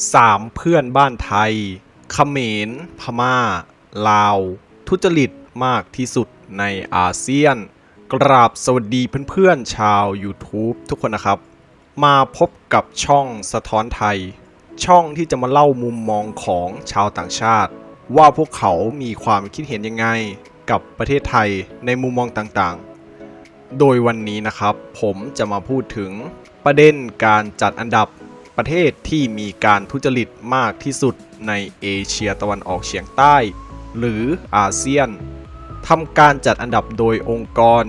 3. เพื่อนบ้านไทยเขมร พม่า ลาว ทุจริตมากที่สุดในอาเซียน กราบสวัสดีเพื่อนๆชาว YouTube ทุกคนนะครับ มาพบกับช่องสะท้อนไทย ช่องที่จะมาเล่ามุมมองของชาวต่างชาติ ว่าพวกเขามีความคิดเห็นยังไงกับประเทศไทยในมุมมองต่างๆ โดยวันนี้นะครับ ผมจะมาพูดถึงประเด็นการจัดอันดับ ประเทศที่มีการทุจริตมากที่สุดในเอเชียตะวันออกเฉียงใต้ หรืออาเซียนทำการจัดอันดับโดยองค์กร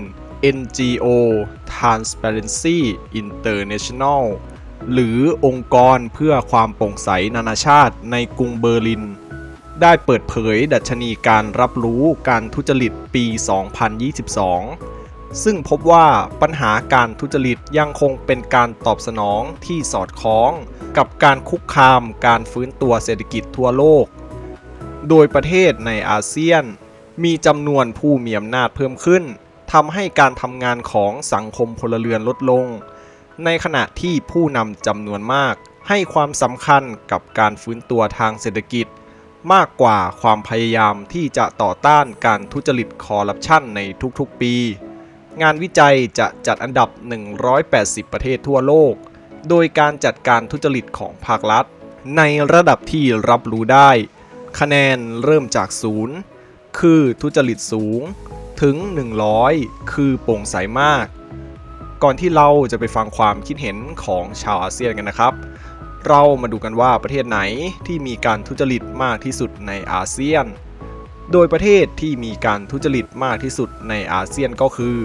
NGO Transparency International หรือองค์กรเพื่อความโปร่งใสนานาชาติในกรุงเบอร์ลิน ได้เปิดเผยดัชนีการรับรู้การทุจริตปี 2022 ซึ่งพบว่าปัญหาการทุจริตยังคงเป็นการตอบสนองที่สอดคล้อง กับการคุกคามการฟื้นตัวเศรษฐกิจทั่วโลก โดยประเทศในอาเซียน มีจำนวนผู้มีอำนาจเพิ่มขึ้นทำให้การทำงานของสังคมพลเรือนลดลง ในขณะที่ผู้นำจำนวนมากให้ความสำคัญกับการฟื้นตัวทางเศรษฐกิจ มากกว่าความพยายามที่จะต่อต้านการทุจริตคอร์รัปชันในทุกๆปี งานวิจัยจะจัดอันดับ 180 ประเทศทั่วโลก โดยการจัดการทุจริตของภาครัฐ ในระดับที่รับรู้ได้ คะแนนเริ่มจากศูนย์คือทุจริตสูง ถึง 100 คือโปร่งใสมาก ก่อนที่เราจะไปฟังความคิดเห็นของชาวอาเซียนกันนะครับ เรามาดูกันว่าประเทศไหนที่มีการทุจริตมากที่สุดในอาเซียน โดยประเทศที่มีการทุจริตมากที่สุดในอาเซียนก็คือ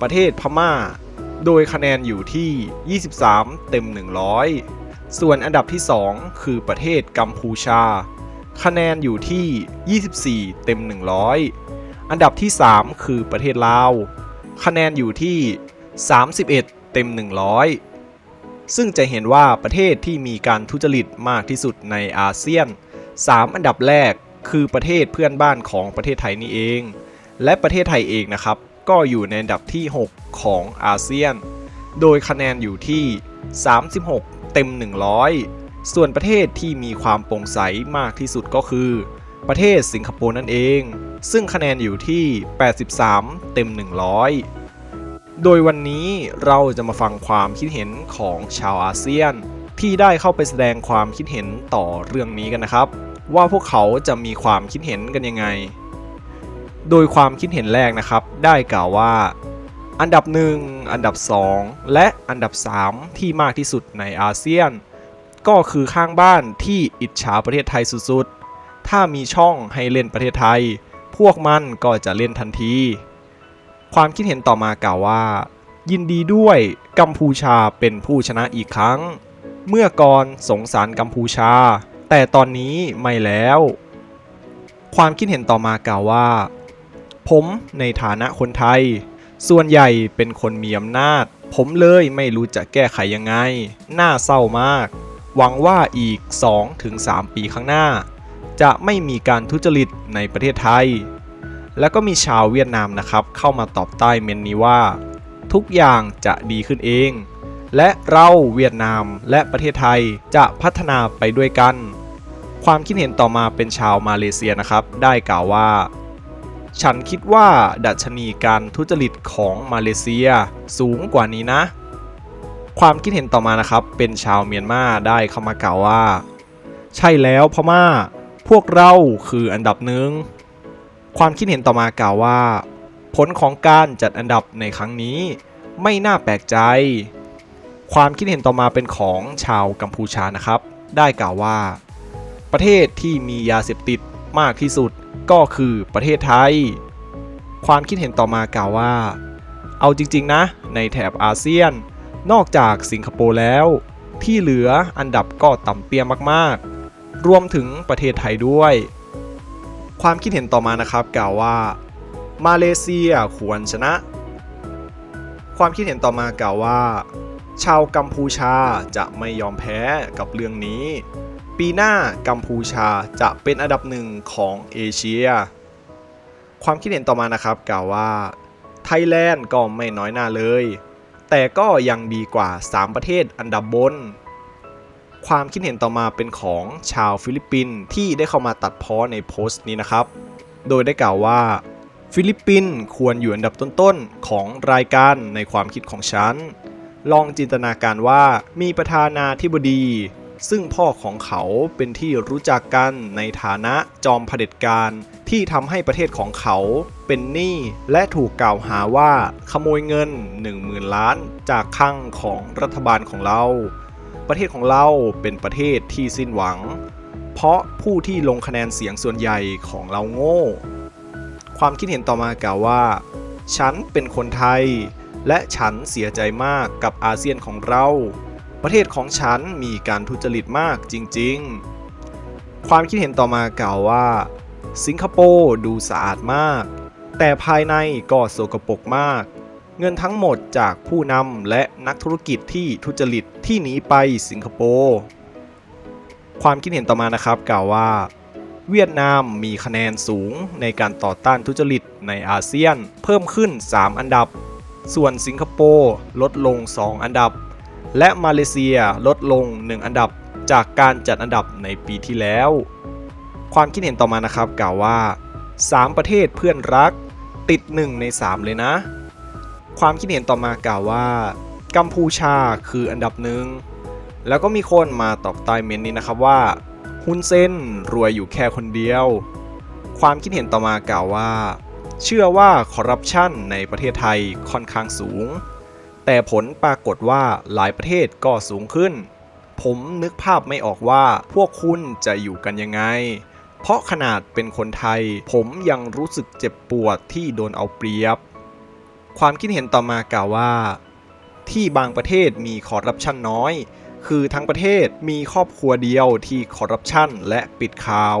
ประเทศพม่า โดยคะแนนอยู่ที่ 23 เต็ม 100 ส่วนอันดับที่ 2 คือประเทศกัมพูชา คะแนนอยู่ที่ 24 เต็ม 100 อันดับที่ 3 คือประเทศลาว คะแนนอยู่ที่ 31 เต็ม 100 ซึ่งจะเห็นว่าประเทศที่มีการทุจริตมากที่สุดในอาเซียน 3 อันดับแรก คือประเทศเพื่อนบ้านของประเทศไทยนี่เอง และประเทศไทยเองนะครับ ก็อยู่ในอันดับที่ 6 ของอาเซียน โดยคะแนนอยู่ที่ 36 เต็ม 100 ส่วนประเทศที่มีความโปร่งใสมากที่สุดก็คือ ประเทศสิงคโปร์นั่นเอง ซึ่งคะแนนอยู่ที่ 83 เต็ม 100 โดยวันนี้เราจะมาฟังความคิดเห็นของชาวอาเซียน ที่ได้เข้าไปแสดงความคิดเห็นต่อเรื่องนี้กันนะครับ ว่าพวกเขาจะมีความคิดเห็นกันยังไง โดยความคิดเห็นแรกนะครับ ได้กล่าวว่า อันดับ 1 อันดับ 2 และอันดับ 3 ที่มากที่สุดในอาเซียน ก็คือข้างบ้านที่อิจฉาประเทศไทยสุดๆ ถ้ามีช่องให้เล่นประเทศไทย พวกมันก็จะเล่นทันที ความคิดเห็นต่อมากล่าวว่า ยินดีด้วยกัมพูชาเป็นผู้ชนะอีกครั้ง เมื่อก่อนสงสารกัมพูชา แต่ตอนนี้ไม่แล้ว ความคิดเห็นต่อมากล่าวว่า ผมในฐานะคนไทย ส่วนใหญ่เป็นคนมีอำนาจ ผมเลยไม่รู้จะแก้ไขยังไง น่าเศร้ามาก หวังว่าอีก 2-3 ปีข้างหน้า จะไม่มีการทุจริตในประเทศไทย แล้วก็มีชาวเวียดนามนะครับ เข้ามาตอบใต้เมนนี้ว่า ทุกอย่างจะดีขึ้นเองและเราเวียดนามและประเทศไทยจะพัฒนาไปด้วยกัน ความคิดเห็นต่อมาเป็นชาวมาเลเซียนะครับ ได้กล่าวว่า ฉันคิดว่าดัชนีการทุจริตของมาเลเซียสูงกว่านี้นะ ความคิดเห็นต่อมานะครับ เป็นชาวเมียนมาได้เข้ามากล่าวว่า ใช่แล้วพม่า พวกเราคืออันดับหนึ่งความคิดเห็นต่อมากล่าวว่า ผลของการจัดอันดับในครั้งนี้ ไม่น่าแปลกใจ ความคิดเห็นต่อมาเป็นของชาวกัมพูชานะครับ ได้กล่าวว่า ประเทศที่มียาเสพติดมากที่สุดก็คือประเทศไทย ความคิดเห็นต่อมากล่าวว่า เอาจริง ๆ นะ ในแถบอาเซียน นอกจากสิงคโปร์แล้ว ที่เหลืออันดับก็ต่ำเตี้ยมากๆ รวมถึงประเทศไทยด้วย ความคิดเห็นต่อมานะครับกล่าวว่า มาเลเซียควรชนะ ความคิดเห็นต่อมากล่าวว่า ชาวกัมพูชาจะไม่ยอมแพ้กับเรื่องนี้ ปีหน้ากัมพูชาจะเป็นอันดับหนึ่งของเอเชีย ความคิดเห็นต่อมานะครับกล่าวว่า ไทยแลนด์ก็ไม่น้อยหน้าเลย แต่ก็ยังดีกว่า 3 ประเทศอันดับบน ความคิดเห็นต่อมาเป็นของชาวฟิลิปปินส์ที่ได้เข้ามาตัดพ้อในโพสต์นี้นะครับ โดยได้กล่าวว่า ฟิลิปปินส์ควรอยู่อันดับต้นๆของรายการในความคิดของฉันลองจินตนาการว่ามีประธานาธิบดี ซึ่งพ่อของเขาเป็นที่รู้จักกันในฐานะจอมเผด็จการที่ทำให้ประเทศของเขาเป็นหนี้และถูกกล่าวหาว่าขโมยเงิน 10,000 ล้านจากคลังของรัฐบาลของเรา ประเทศของเราเป็นประเทศที่สิ้นหวัง เพราะผู้ที่ลงคะแนนเสียงส่วนใหญ่ของเราโง่ ความคิดเห็นต่อมากล่าวว่า ฉันเป็นคนไทย และฉันเสียใจมากกับอาเซียนของเรา ประเทศของฉันมีการทุจริตมากจริงๆ ความคิดเห็นต่อมากล่าวว่า สิงคโปร์ดูสะอาดมาก แต่ภายในก็โสกปรกมาก เงินทั้งหมดจากผู้นำและนักธุรกิจที่ทุจริตที่หนีไปสิงคโปร์ ความคิดเห็นต่อมานะครับกล่าวว่า เวียดนามมีคะแนนสูงในการต่อต้านทุจริตในอาเซียนเพิ่มขึ้น 3 อันดับ ส่วนสิงคโปร์ลดลง 2 อันดับ และมาเลเซียลดลง 1 อันดับจากการจัดอันดับในปีที่แล้ว ความคิดเห็นต่อมานะครับกล่าวว่า 3 ประเทศเพื่อนรักติด 1 ใน 3 เลยนะ ความคิดเห็นต่อมากล่าวว่า กัมพูชาคืออันดับหนึ่งแล้วก็มีคนมาตอบใต้เมนต์นี้นะครับว่าฮุนเซนรวยอยู่แค่คนเดียว ความคิดเห็นต่อมากล่าวว่า เชื่อว่าคอร์รัปชันในประเทศไทยค่อนข้างสูง แต่ผลปรากฏว่าหลายประเทศก็สูงขึ้น ผมนึกภาพไม่ออกว่าพวกคุณจะอยู่กันยังไง เพราะขนาดเป็นคนไทย ผมยังรู้สึกเจ็บปวดที่โดนเอาเปรียบ ความคิดเห็นต่อมากล่าวว่า ที่บางประเทศมีคอร์รัปชันน้อย คือทั้งประเทศมีครอบครัวเดียวที่คอร์รัปชันและปิดข่าว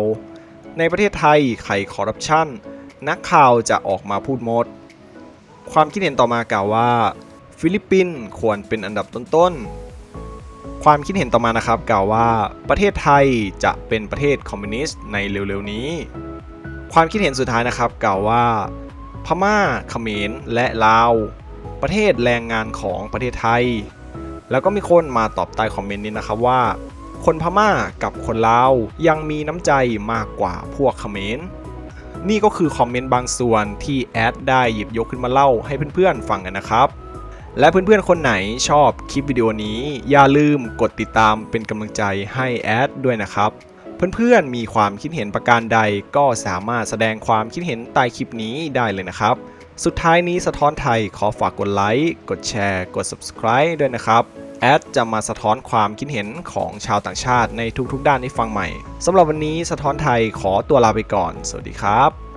ในประเทศไทยใครคอร์รัปชันนักข่าวจะออกมาพูดหมด ความคิดเห็นต่อมากล่าวว่า ฟิลิปปินส์ควรเป็นอันดับต้นๆ ความคิดเห็นต่อมานะครับกล่าวว่าประเทศไทยจะเป็นประเทศคอมมิวนิสต์ในเร็วๆนี้ ความคิดเห็นสุดท้ายนะครับกล่าวว่าพม่าเขมรและลาว ประเทศแรงงานของประเทศไทย แล้วก็มีคนมาตอบใต้คอมเมนต์นี้นะครับว่า คนพม่ากับคนลาวยังมีน้ำใจมากกว่าพวกเขมรนี่ก็คือคอมเมนต์บางส่วนที่แอดได้หยิบยกขึ้นมาเล่าให้เพื่อนๆฟังกันนะครับ และเพื่อนๆ คนไหนชอบคลิปวิดีโอนี้ อย่าลืมกดติดตามเป็นกำลังใจให้แอดด้วยนะครับ เพื่อนๆ มีความคิดเห็นประการใดก็สามารถแสดงความคิดเห็นใต้คลิปนี้ได้เลยนะครับ สุดท้ายนี้สะท้อนไทยขอฝากกดไลค์ กดแชร์ กด subscribe ด้วยนะครับ แอดจะมาสะท้อนความคิดเห็นของชาวต่างชาติในทุกๆ ด้านให้ฟังใหม่สำหรับวันนี้สะท้อนไทยขอตัวลาไปก่อน สวัสดีครับ